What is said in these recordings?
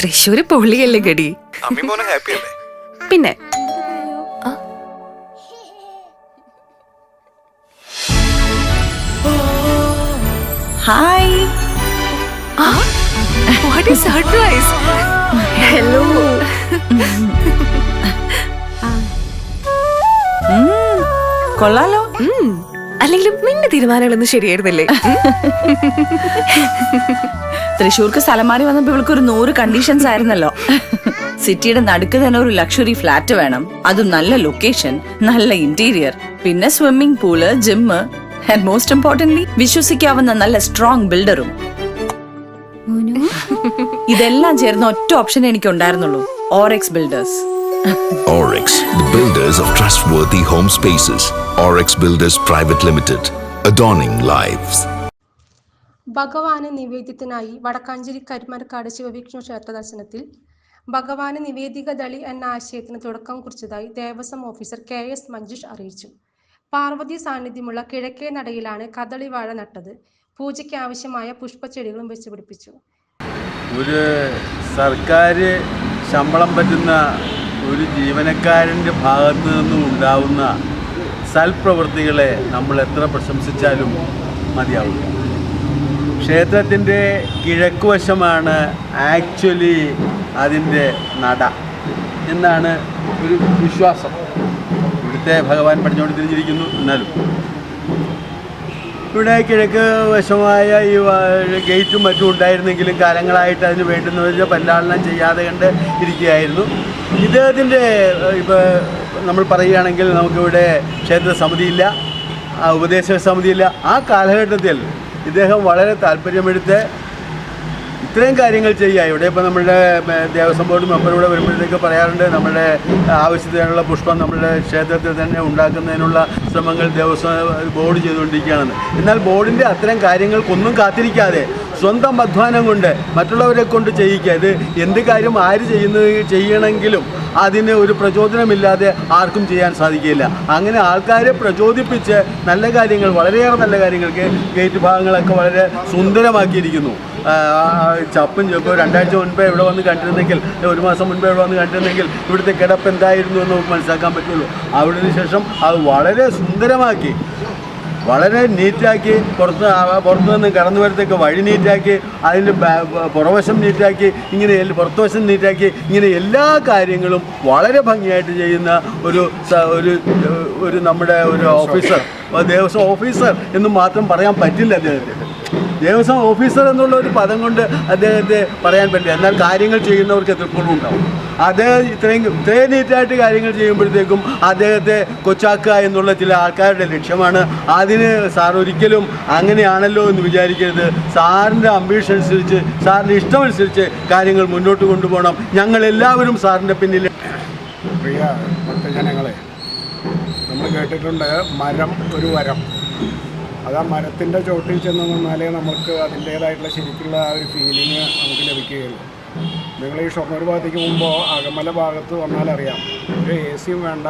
തൃശ്ശൂര് പൊള്ളിയല്ലേ ഗടി അമ്മി മോനെ ഹാപ്പി അല്ലേ? പിന്നെ. Hi what is surprise hello കൊള്ളാലോ. ഉം. അല്ലെങ്കിലും നിന്റെ തീരുമാനങ്ങളൊന്നും ശരിയായിരുന്നില്ലേ? തൃശ്ശൂർക്ക് സ്ഥലം മാറി വന്നപ്പോ ഇവൾക്ക് ഒരു നൂറ് കണ്ടീഷൻസ് ആയിരുന്നല്ലോ. സിറ്റിയുടെ നടുക്ക് തന്നെ ഒരു ലക്ഷറി ഫ്ലാറ്റ് വേണം. അതും നല്ല ലൊക്കേഷൻ നല്ല ഇന്റീരിയർ പിന്നെ swimming pool gym and most important വിശ്വസിക്കാവുന്ന നല്ല സ്ട്രോങ് ബിൽഡറും ഇതെല്ലാം ചേർന്ന ഒറ്റ ഓപ്ഷൻ എനിക്ക് ഉണ്ടായിരുന്നുള്ളൂ Oryx builders Oryx, the builders of trustworthy home spaces. Oryx Builders Private Limited, adorning lives. ഭഗവാന് നിവേദ്യത്തിനായി വടക്കാഞ്ചേരി കരിമരക്കാട് ശിവവിഷ്ണു ക്ഷേത്ര ദർശനത്തിൽ ഭഗവാന് നിവേദിക ദളി എന്ന ആശയത്തിന് തുടക്കം കുറിച്ചതായി Devaswom officer K S Manjush അറിയിച്ചു പാർവതി സാന്നിധ്യമുള്ള കിഴക്കേ നടയിലാണ് കദളി വാഴ നട്ടത് പൂജയ്ക്ക് ആവശ്യമായ പുഷ്പച്ചെടികളും വെച്ച് പിടിപ്പിച്ചു ഒരു സർക്കാർ ശമ്പളം പറ്റുന്ന ഒരു ജീവനക്കാരന്റെ ഭാഗത്ത് നിന്നും ഉണ്ടാവുന്ന സൽപ്രവൃത്തികളെ നമ്മൾ എത്ര പ്രശംസിച്ചാലും മതിയാവില്ല. ക്ഷേത്രത്തിന്റെ കിഴക്കുവശമാണ് ആക്ച്വലി അതിന്റെ നട എന്നാണ് ഒരു വിശ്വാസം. ഇവിടുത്തെ ഭഗവാൻ പടിഞ്ഞോട്ട് തിരിഞ്ഞിരിക്കുന്നു. എന്നാലും ഇവിടെ കിഴക്ക് വശമായ ഈ ഗേറ്റും മറ്റും ഉണ്ടായിരുന്നെങ്കിലും കാലങ്ങളായിട്ട് അതിന് വേണ്ടുന്ന പല്ലാളനം ചെയ്യാതെ കണ്ട് ഇരിക്കുകയായിരുന്നു. ഇദ്ദേഹത്തിന്റെ ഇപ്പോൾ നമ്മൾ പറയുകയാണെങ്കിൽ നമുക്കിവിടെ ക്ഷേത്ര സമിതിയില്ല ഉപദേശക സമിതിയില്ല. ആ കാലഘട്ടത്തിൽ ഇദ്ദേഹം വളരെ താല്പര്യമെടുത്ത് ഇത്രയും കാര്യങ്ങൾ ചെയ്യുക. ഇവിടെ ഇപ്പോൾ നമ്മുടെ ദേവസ്വം ബോർഡ് മെമ്പർ ഇവിടെ വരുമ്പോഴത്തേക്ക് പറയാറുണ്ട് നമ്മുടെ ആവശ്യത്തിനുള്ള പുഷ്പം നമ്മുടെ ക്ഷേത്രത്തിൽ തന്നെ ഉണ്ടാക്കുന്നതിനുള്ള ശ്രമങ്ങൾ ദേവസ്വം ബോർഡ് ചെയ്തുകൊണ്ടിരിക്കുകയാണെന്ന്. എന്നാൽ ബോർഡിന്റെ അത്തരം കാര്യങ്ങൾക്കൊന്നും കാത്തിരിക്കാതെ സ്വന്തം അധ്വാനം കൊണ്ട് മറ്റുള്ളവരെ കൊണ്ട് ചെയ്യിക്കുക. ഇത് എന്ത് കാര്യം ആര് ചെയ്യുന്നത് ചെയ്യണമെങ്കിലും അതിന് ഒരു പ്രചോദനമില്ലാതെ ആർക്കും ചെയ്യാൻ സാധിക്കില്ല അങ്ങനെ ആൾക്കാരെ പ്രചോദിപ്പിച്ച് നല്ല കാര്യങ്ങൾ വളരെയേറെ നല്ല കാര്യങ്ങൾക്ക് ഗേറ്റ് ഭാഗങ്ങളൊക്കെ വളരെ സുന്ദരമാക്കിയിരിക്കുന്നു. ചപ്പും ചെപ്പും രണ്ടാഴ്ച മുൻപേ ഇവിടെ വന്ന് കണ്ടിരുന്നെങ്കിൽ ഒരു മാസം മുൻപേ ഇവിടെ വന്ന് കണ്ടിരുന്നെങ്കിൽ ഇവിടുത്തെ കിടപ്പ് എന്തായിരുന്നു എന്ന് നമുക്ക് മനസ്സിലാക്കാൻ പറ്റുള്ളൂ. അവിടുന്ന് ശേഷം അത് വളരെ സുന്ദരമാക്കി. വളരെ നീറ്റാക്കി പുറത്ത് പുറത്തുനിന്ന് പുറത്ത് നിന്ന് കടന്നു വരത്തേക്ക് വഴി നീറ്റാക്കി അതിന്റെ പുറവശം നീറ്റാക്കി ഇങ്ങനെ പുറത്തുവശം നീറ്റാക്കി ഇങ്ങനെ എല്ലാ കാര്യങ്ങളും വളരെ ഭംഗിയായിട്ട് ചെയ്യുന്ന ഒരു ഒരു ഒരു നമ്മുടെ ഒരു ഓഫീസർ. ദേവസ്വം ഓഫീസർ എന്ന് മാത്രം പറയാൻ പറ്റില്ല അദ്ദേഹത്തിന്. ദേവസ്വം ഓഫീസർ എന്നുള്ള ഒരു പദം കൊണ്ട് അദ്ദേഹത്തെ പറയാൻ പറ്റില്ല. എന്നാൽ കാര്യങ്ങൾ ചെയ്യുന്നവർക്ക് എതിർപ്പുകളും ഉണ്ടാവും. അദ്ദേഹം ഇത്രയും ഇത്രയും നീറ്റായിട്ട് കാര്യങ്ങൾ ചെയ്യുമ്പോഴത്തേക്കും അദ്ദേഹത്തെ കൊച്ചാക്കുക എന്നുള്ള ചില ആൾക്കാരുടെ ലക്ഷ്യമാണ്. അതിന് സാർ ഒരിക്കലും അങ്ങനെയാണല്ലോ എന്ന് വിചാരിക്കരുത്. സാറിന്റെ അംബീഷൻ അനുസരിച്ച് സാറിന്റെ ഇഷ്ടമനുസരിച്ച് കാര്യങ്ങൾ മുന്നോട്ട് കൊണ്ടുപോകണം. ഞങ്ങൾ എല്ലാവരും സാറിന്റെ പിന്നിൽ പ്രിയ നമ്മൾ കേട്ടിട്ടുണ്ട് മരം ഒരു വരം. അത് ആ മരത്തിന്റെ ചോട്ടിൽ ചെന്ന് നിന്നാലേ നമുക്ക് അതിന്റേതായിട്ടുള്ള ശരിക്കുള്ള ആ ഒരു ഫീലിംഗ് നമുക്ക് ലഭിക്കുകയുള്ളൂ. നിങ്ങൾ ഈ ഷൊർണൂർ ഭാഗത്തേക്ക് പോകുമ്പോൾ അകമല ഭാഗത്ത് വന്നാലറിയാം ഒരു എ സിയും വേണ്ട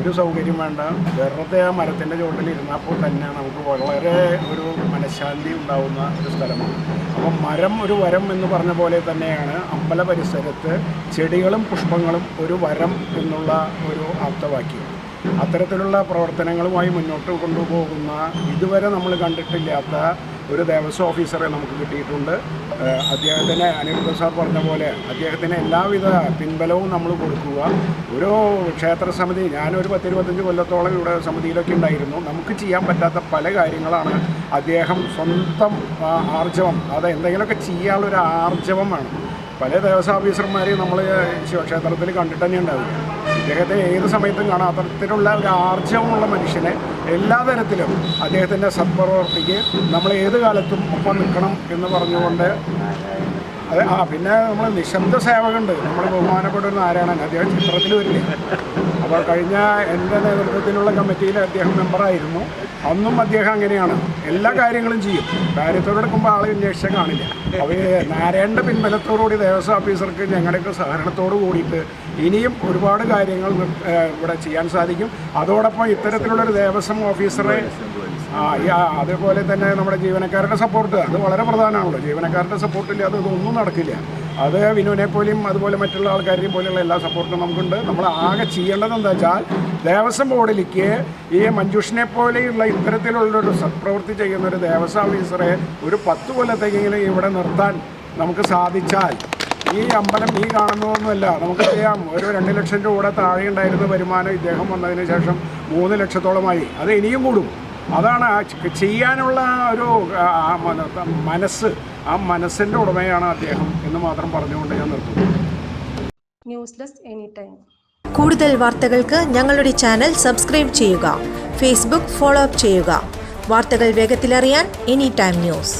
ഒരു സൗകര്യം വേണ്ട. വെറുതെ ആ മരത്തിന്റെ ചോട്ടിൽ ഇരുന്നപ്പോൾ തന്നെ നമുക്ക് വളരെ ഒരു മനഃശാന്തി ഉണ്ടാവുന്ന ഒരു സ്ഥലമാണ്. അപ്പം മരം ഒരു വരം എന്ന് പറഞ്ഞ പോലെ തന്നെയാണ് അമ്പല പരിസരത്ത് ചെടികളും പുഷ്പങ്ങളും ഒരു വരം എന്നുള്ള ഒരു ആപ്തവാക്യം അത്തരത്തിലുള്ള പ്രവർത്തനങ്ങളുമായി മുന്നോട്ട് കൊണ്ടുപോകുന്ന ഇതുവരെ നമ്മൾ കണ്ടിട്ടില്ലാത്ത ഒരു ദേവസ്വം ഓഫീസറെ നമുക്ക് കിട്ടിയിട്ടുണ്ട്. അദ്ദേഹത്തിന് അനിരുദ്ധ സാർ പറഞ്ഞ പോലെ അദ്ദേഹത്തിന് എല്ലാവിധ പിൻബലവും നമ്മൾ കൊടുക്കുക. ഒരു ക്ഷേത്ര സമിതി ഞാനൊരു പത്തിരുപത്തഞ്ച് കൊല്ലത്തോളം ഇവിടെ സമിതിയിലൊക്കെ ഉണ്ടായിരുന്നു. നമുക്ക് ചെയ്യാൻ പറ്റാത്ത പല കാര്യങ്ങളാണ് അദ്ദേഹം സ്വന്തം ആർജവം അത് എന്തെങ്കിലുമൊക്കെ ചെയ്യാനുള്ള ഒരു ആർജവം വേണം. പല ദേവസ്വം ഓഫീസർമാരെയും നമ്മൾ ശിവക്ഷേത്രത്തിൽ കണ്ടിട്ട് തന്നെ ഉണ്ടാവില്ല ഇദ്ദേഹത്തെ ഏത് സമയത്തും കാണാം അത്തരത്തിലുള്ള ഒരു ആർജവമുള്ള മനുഷ്യനെ എല്ലാ തരത്തിലും അദ്ദേഹത്തിന്റെ സത്പ്രവർത്തിക്ക് നമ്മൾ ഏത് കാലത്തും ഒപ്പം നിൽക്കണം എന്ന് പറഞ്ഞുകൊണ്ട് അതെ ആ പിന്നെ നമ്മൾ നിശബ്ദ സേവകുണ്ട് നമ്മൾ ബഹുമാനപ്പെട്ട ഒരു നാരായണൻ. അദ്ദേഹം ചിത്രത്തിൽ വരില്ലേ? അപ്പോൾ കഴിഞ്ഞ എന്റെ നേതൃത്വത്തിലുള്ള കമ്മിറ്റിയിൽ അദ്ദേഹം മെമ്പറായിരുന്നു. അന്നും അദ്ദേഹം അങ്ങനെയാണ്. എല്ലാ കാര്യങ്ങളും ചെയ്യും. കാര്യത്തോടെടുക്കുമ്പോൾ ആളെ അന്വേഷിച്ച കാണില്ല. അവർ നാരായണ പിൻബലത്തോടുകൂടി ദേവസ്വം ഓഫീസർക്ക് ഞങ്ങളുടെയൊക്കെ സഹകരണത്തോട് കൂടിയിട്ട് ഇനിയും ഒരുപാട് കാര്യങ്ങൾ ഇവിടെ ചെയ്യാൻ സാധിക്കും. അതോടൊപ്പം ഇത്തരത്തിലുള്ളൊരു ദേവസ്വം ഓഫീസറെ അതേപോലെ തന്നെ നമ്മുടെ ജീവനക്കാരുടെ സപ്പോർട്ട് അത് വളരെ പ്രധാനമാണല്ലോ. ജീവനക്കാരുടെ സപ്പോർട്ടില്ലാതെ ഇതൊന്നും നടക്കില്ല. അത് വിനുവിനെ പോലെയും അതുപോലെ മറ്റുള്ള ആൾക്കാരെയും പോലെയുള്ള എല്ലാ സപ്പോർട്ടും നമുക്കുണ്ട്. നമ്മൾ ആകെ ചെയ്യേണ്ടത് എന്താ വെച്ചാൽ ദേവസ്വം ബോർഡിലേക്ക് ഈ മഞ്ജുഷിനെ പോലെയുള്ള ഇത്തരത്തിലുള്ളൊരു സത്പ്രവൃത്തി ചെയ്യുന്ന ഒരു ദേവസ്വം ഓഫീസറെ ഒരു പത്ത് കൊല്ലത്തേക്കെങ്കിലും ഇവിടെ നിർത്താൻ നമുക്ക് സാധിച്ചാൽ ഈ അമ്പലം ഈ കാണുന്നതൊന്നുമല്ല. ചെയ്യാം. ഒരു രണ്ട് ലക്ഷം രൂപയുടെ താഴെ ഉണ്ടായിരുന്ന വരുമാനം ഇദ്ദേഹം വന്നതിന് ശേഷം മൂന്ന് ലക്ഷത്തോളമായി. അത് ഇനിയും കൂടും. അതാണ് ചെയ്യാനുള്ള ഒരു മനസ്സ് ആ മനസ്സിന്റെ ഉടമയാണ് അദ്ദേഹം എന്ന് മാത്രം പറഞ്ഞുകൊണ്ട് ഞാൻ നിർത്തുന്നു. ന്യൂസ് ഡെസ്ക് എനി ടൈം കൂടുതൽ വാർത്തകൾക്ക് ഞങ്ങളുടെ ചാനൽ സബ്സ്ക്രൈബ് ചെയ്യുക. ഫേസ്ബുക്ക് ഫോളോ അപ്പ് ചെയ്യുക. വാർത്തകൾ വേഗത്തിലറിയാൻ എനി ടൈം ന്യൂസ്